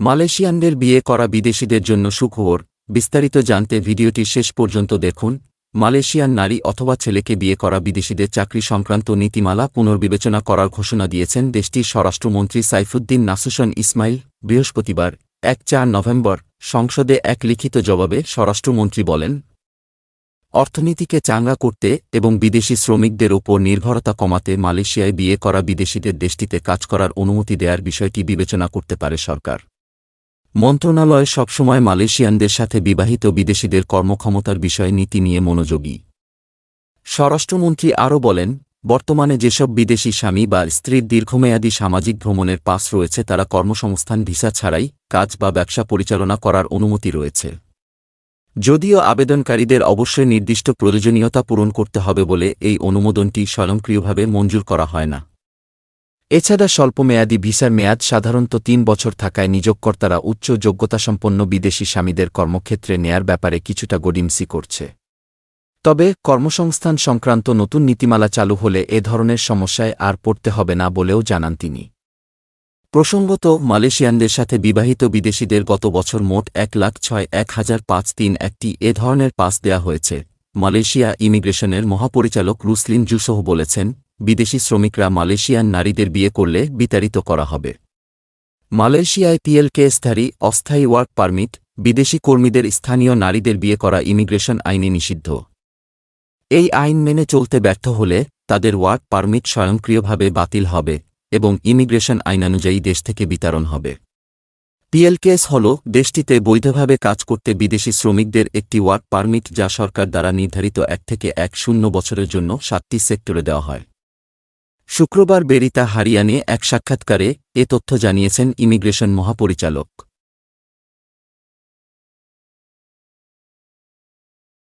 মালয়েশিয়ানদের বিয়ে করা বিদেশিদের জন্য সুখবর, বিস্তারিত জানতে ভিডিওটি শেষ পর্যন্ত দেখুন। মালয়েশিয়ান নারী অথবা ছেলেকে বিয়ে করা বিদেশিদের চাকরি সংক্রান্ত নীতিমালা পুনর্বিবেচনা করার ঘোষণা দিয়েছেন দেশটির স্বরাষ্ট্রমন্ত্রী সাইফুদ্দিন নাসুসন ইসমাইল বৃহস্পতিবার, এক চার নভেম্বর, সংসদে এক লিখিত জবাবে স্বরাষ্ট্রমন্ত্রী বলেন, অর্থনীতিকে চাঙ্গা করতে এবং বিদেশি শ্রমিকদের ওপর নির্ভরতা কমাতে মালয়েশিয়ায় বিয়ে করা বিদেশিদের দেশটিতে কাজ করার অনুমতি দেওয়ার বিষয়টি বিবেচনা করতে পারে সরকার। মন্ত্রণালয় সবসময় মালয়েশিয়ানদের সাথে বিবাহিত বিদেশিদের কর্মক্ষমতার বিষয়ে নীতি নিয়ে মনোযোগী। স্বরাষ্ট্রমন্ত্রী আরও বলেন, বর্তমানে যেসব বিদেশি স্বামী বা স্ত্রীর দীর্ঘমেয়াদী সামাজিক ভ্রমণের পাস রয়েছে, তারা কর্মসংস্থান, ভিসা ছাড়াই কাজ বা ব্যবসা পরিচালনা করার অনুমতি রয়েছে। যদিও আবেদনকারীদের অবশ্যই নির্দিষ্ট প্রয়োজনীয়তা পূরণ করতে হবে বলে এই অনুমোদনটি স্বয়ংক্রিয়ভাবে মঞ্জুর করা হয় না। এছাড়া স্বল্পমেয়াদী ভিসার মেয়াদ সাধারণত তিন বছর থাকায় নিয়োগকর্তারা উচ্চ যোগ্যতাসম্পন্ন বিদেশি স্বামীদের কর্মক্ষেত্রে নেয়ার ব্যাপারে কিছুটা গডিমসি করছে। তবে, কর্মসংস্থান সংক্রান্ত নতুন নীতিমালা চালু হলে এ ধরনের সমস্যায় আর পড়তে হবে না বলেও জানান তিনি। প্রসঙ্গত, মালয়েশিয়ানদের সাথে বিবাহিত বিদেশিদের গত বছর মোট এক লাখ ছয়, এক হাজার পাঁচ, তিন একটি এ ধরনের পাস দেয়া হয়েছে। মালয়েশিয়া ইমিগ্রেশনের মহাপরিচালক রুসলিন জুসোহ বলেছেন বিদেশি শ্রমিকরা মালয়েশিয়ান নারীদের বিয়ে করলে বিতাড়িত করা হবে। মালয়েশিয়ায় পিএলকে পিএলকেএসধারী অস্থায়ী ওয়ার্ক পারমিট, বিদেশি কর্মীদের স্থানীয় নারীদের বিয়ে করা ইমিগ্রেশন আইনে নিষিদ্ধ। এই আইন মেনে চলতে ব্যর্থ হলে তাদের ওয়ার্ক পারমিট স্বয়ংক্রিয়ভাবে বাতিল হবে এবং ইমিগ্রেশন আইনানুযায়ী দেশ থেকে বিতরণ হবে। পিএলকেএস হল দেশটিতে বৈধভাবে কাজ করতে বিদেশি শ্রমিকদের একটি ওয়ার্ক পারমিট যা সরকার দ্বারা নির্ধারিত এক থেকে এক শূন্য বছরের জন্য সাতটি সেক্টরে দেওয়া হয়। শুক্রবার বেরিতা হারিয়ানে এক সাক্ষাৎকারে এ তথ্য জানিয়েছেন ইমিগ্রেশন মহাপরিচালক।